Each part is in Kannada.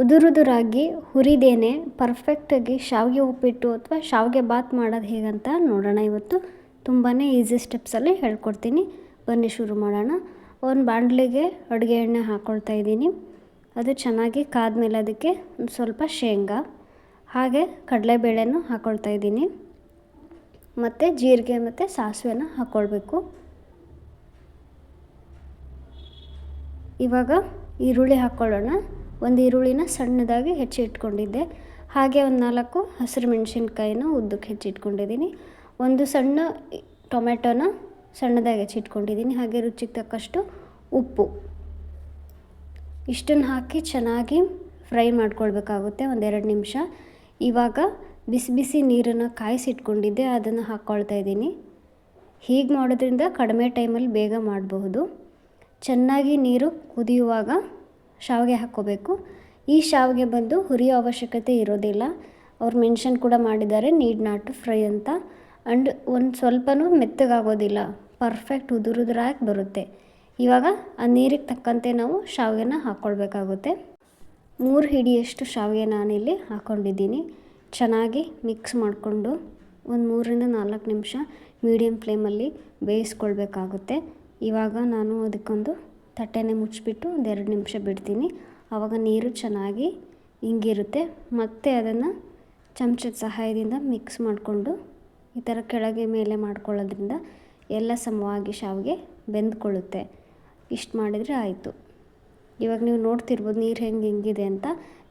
ಉದುರುದುರಾಗಿ ಹುರಿದೇನೆ ಪರ್ಫೆಕ್ಟಾಗಿ ಶಾವಿಗೆ ಉಪ್ಪಿಟ್ಟು ಅಥವಾ ಶಾವಿಗೆ ಬಾತ್ ಮಾಡೋದು ಹೇಗಂತ ನೋಡೋಣ. ಇವತ್ತು ತುಂಬಾ ಈಸಿ ಸ್ಟೆಪ್ಸಲ್ಲಿ ಹೇಳ್ಕೊಡ್ತೀನಿ. ಬನ್ನಿ ಶುರು ಮಾಡೋಣ. ಒಂದು ಬಾಣಲಿಗೆ ಅಡುಗೆ ಎಣ್ಣೆ ಹಾಕ್ಕೊಳ್ತಾ ಇದ್ದೀನಿ. ಅದು ಚೆನ್ನಾಗಿ ಕಾದ್ಮೇಲೆ ಅದಕ್ಕೆ ಒಂದು ಸ್ವಲ್ಪ ಶೇಂಗಾ, ಹಾಗೆ ಕಡಲೆಬೇಳೆನೂ ಹಾಕ್ಕೊಳ್ತಾ ಇದ್ದೀನಿ. ಮತ್ತು ಜೀರಿಗೆ ಮತ್ತು ಸಾಸಿವೆನ ಹಾಕ್ಕೊಳ್ಬೇಕು ಇವಾಗ ಈರುಳ್ಳಿ ಹಾಕ್ಕೊಳ್ಳೋಣ ಒಂದು ಈರುಳ್ಳಿನ ಸಣ್ಣದಾಗಿ ಹೆಚ್ಚಿ ಇಟ್ಕೊಂಡಿದ್ದೆ ಹಾಗೆ ಒಂದು ನಾಲ್ಕು ಹಸಿರು ಮೆಣಸಿನ್ಕಾಯಿನ ಉದ್ದಕ್ಕೆ ಹೆಚ್ಚಿಟ್ಕೊಂಡಿದ್ದೀನಿ. ಒಂದು ಸಣ್ಣ ಟೊಮೆಟೊನ ಸಣ್ಣದಾಗಿ ಹೆಚ್ಚಿಟ್ಕೊಂಡಿದ್ದೀನಿ. ಹಾಗೆ ರುಚಿಗೆ ತಕ್ಕಷ್ಟು ಉಪ್ಪು. ಇಷ್ಟನ್ನು ಹಾಕಿ ಚೆನ್ನಾಗಿ ಫ್ರೈ ಮಾಡ್ಕೊಳ್ಬೇಕಾಗುತ್ತೆ ಒಂದೆರಡು ನಿಮಿಷ. ಇವಾಗ ಬಿಸಿ ಬಿಸಿ ನೀರನ್ನು ಕಾಯಿಸಿಟ್ಕೊಂಡಿದ್ದೆ, ಅದನ್ನು ಹಾಕ್ಕೊಳ್ತಾ ಇದ್ದೀನಿ. ಹೀಗೆ ಮಾಡೋದ್ರಿಂದ ಕಡಿಮೆ ಟೈಮಲ್ಲಿ ಬೇಗ ಮಾಡಬಹುದು. ಚೆನ್ನಾಗಿ ನೀರು ಕುದಿಯುವಾಗ ಶಾವಿಗೆ ಹಾಕ್ಕೋಬೇಕು. ಈ ಶಾವಿಗೆ ಬಂದು ಹುರಿಯೋ ಅವಶ್ಯಕತೆ ಇರೋದಿಲ್ಲ. ಅವ್ರು ಮೆನ್ಷನ್ ಕೂಡ ಮಾಡಿದ್ದಾರೆ, ನೀಡ್ ನಾಟ್ ಫ್ರೈ ಅಂತ. ಆ್ಯಂಡ್ ಒಂದು ಸ್ವಲ್ಪನೂ ಮೆತ್ತಗಾಗೋದಿಲ್ಲ. ಪರ್ಫೆಕ್ಟ್ ಉದುರುದ್ರಾಗಿ ಬರುತ್ತೆ. ಇವಾಗ ಆ ನೀರಿಗೆ ತಕ್ಕಂತೆ ನಾವು ಶಾವಿಗೆನ ಹಾಕ್ಕೊಳ್ಬೇಕಾಗುತ್ತೆ ಮೂರು ಹಿಡಿಯಷ್ಟು ಶಾವಿಗೆ ನಾನಿಲ್ಲಿ ಹಾಕ್ಕೊಂಡಿದ್ದೀನಿ ಚೆನ್ನಾಗಿ ಮಿಕ್ಸ್ ಮಾಡಿಕೊಂಡು ಒಂದು ಮೂರರಿಂದ ನಾಲ್ಕು ನಿಮಿಷ ಮೀಡಿಯಮ್ ಫ್ಲೇಮಲ್ಲಿ ಬೇಯಿಸ್ಕೊಳ್ಬೇಕಾಗುತ್ತೆ. ಇವಾಗ ನಾನು ಅದಕ್ಕೊಂದು ತಟ್ಟೆನೇ ಮುಚ್ಚಿಬಿಟ್ಟು ಒಂದು ಎರಡು ನಿಮಿಷ ಬಿಡ್ತೀನಿ. ಆವಾಗ ನೀರು ಚೆನ್ನಾಗಿ ಹಿಂಗಿರುತ್ತೆ ಮತ್ತೆ ಅದನ್ನು ಚಮಚದ ಸಹಾಯದಿಂದ ಮಿಕ್ಸ್ ಮಾಡಿಕೊಂಡು ಈ ಥರ ಕೆಳಗೆ ಮೇಲೆ ಮಾಡ್ಕೊಳ್ಳೋದ್ರಿಂದ ಎಲ್ಲ ಸಮವಾಗಿ ಶಾವಿಗೆ ಬೆಂದ್ಕೊಳ್ಳುತ್ತೆ. ಇಷ್ಟು ಮಾಡಿದರೆ ಆಯಿತು. ಇವಾಗ ನೀವು ನೋಡ್ತಿರ್ಬೋದು ನೀರು ಹೆಂಗೆ ಹಿಂಗಿದೆ ಅಂತ.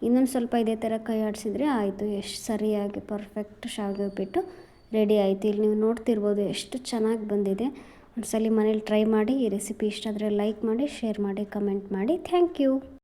ಇನ್ನೊಂದು ಸ್ವಲ್ಪ ಇದೇ ಥರ ಕೈ ಆಡಿಸಿದ್ರೆ ಆಯಿತು. ಎಷ್ಟು ಸರಿಯಾಗಿ ಪರ್ಫೆಕ್ಟ್ ಶಾವಿಗೆ ಉಪ್ಪಿಟ್ಟು ರೆಡಿ ಆಯಿತು. ಇಲ್ಲಿ ನೀವು ನೋಡ್ತಿರ್ಬೋದು ಎಷ್ಟು ಚೆನ್ನಾಗಿ ಬಂದಿದೆ. ಒಂದ್ಸಲ ಮನೇಲಿ ಟ್ರೈ ಮಾಡಿ ಈ ರೆಸಿಪಿ ಇಷ್ಟ ಆದರೆ ಲೈಕ್ ಮಾಡಿ ಶೇರ್ ಮಾಡಿ ಕಮೆಂಟ್ ಮಾಡಿ. Thank you